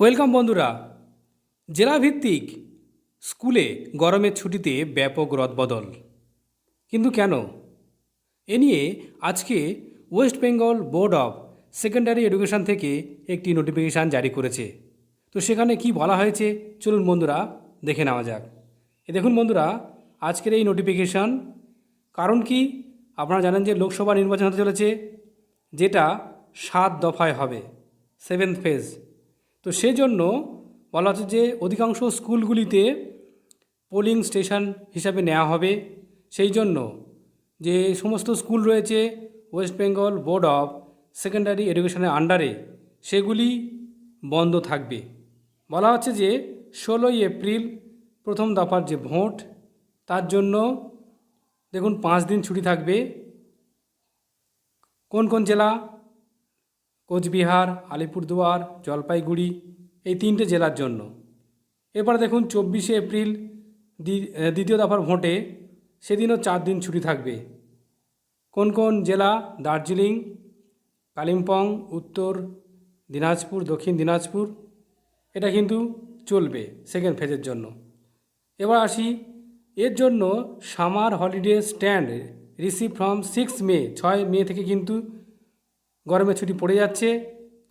Welcome বন্ধুরা। জেলাভিত্তিক স্কুলে গরমের ছুটিতে ব্যাপক রদবদল। কিন্তু কেন? এ নিয়ে আজকে West Bengal Board of Secondary Education থেকে একটি নোটিফিকেশান জারি করেছে। তো সেখানে কি বলা হয়েছে? চলুন বন্ধুরা, দেখে নেওয়া যাক। এ দেখুন বন্ধুরা, আজকের এই নোটিফিকেশান কারণ কি? আপনারা জানেন যে লোকসভা নির্বাচন হতে চলেছে, যেটা সাত দফায় হবে সেভেন্থ ফেজ তো সেজন্য বলা হচ্ছে যে অধিকাংশ স্কুলগুলিতে পোলিং স্টেশন হিসাবে নেওয়া হবে। সেই জন্য যে সমস্ত স্কুল রয়েছে, West Bengal Board of Secondary এডুকেশনের আন্ডারে সেগুলি বন্ধ থাকবে। বলা হচ্ছে যে ষোলোই এপ্রিল প্রথম দফার যে ভোট, তার জন্য দেখুন পাঁচ দিন ছুটি থাকবে। কোন কোন জেলা? কোচবিহার, আলিপুরদুয়ার, জলপাইগুড়ি এই তিনটে জেলার জন্য। এরপর দেখুন চব্বিশে এপ্রিল দ্বি- দ্বিতীয় দফার ভোটে সেদিনও চার দিন ছুটি থাকবে। কোন কোন জেলা? দার্জিলিং, কালিম্পং, উত্তর দিনাজপুর, দক্ষিণ দিনাজপুর। এটা কিন্তু চলবে সেকেন্ড ফেজের জন্য। এবার আসি, এর জন্য summer holiday stand receive from six May ছয় মে থেকে কিন্তু গরমের ছুটি পড়ে যাচ্ছে,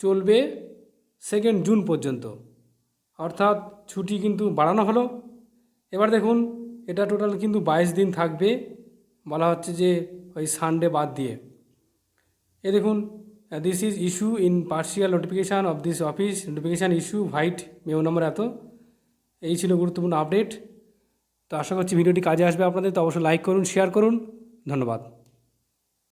চলবে সেকেন্ড জুন পর্যন্ত। অর্থাৎ ছুটি কিন্তু বাড়ানো হলো। এবার দেখুন, এটা টোটাল কিন্তু বাইশ দিন থাকবে, বলা হচ্ছে যে ওই সানডে বাদ দিয়ে। এ দেখুন this is issue in partial notification of this office notification issue white মেও নম্বর এত। এই ছিল গুরুত্বপূর্ণ আপডেট তো আশা করছি ভিডিওটি কাজে আসবে আপনাদের, তো অবশ্যই লাইক করুন শেয়ার করুন। ধন্যবাদ।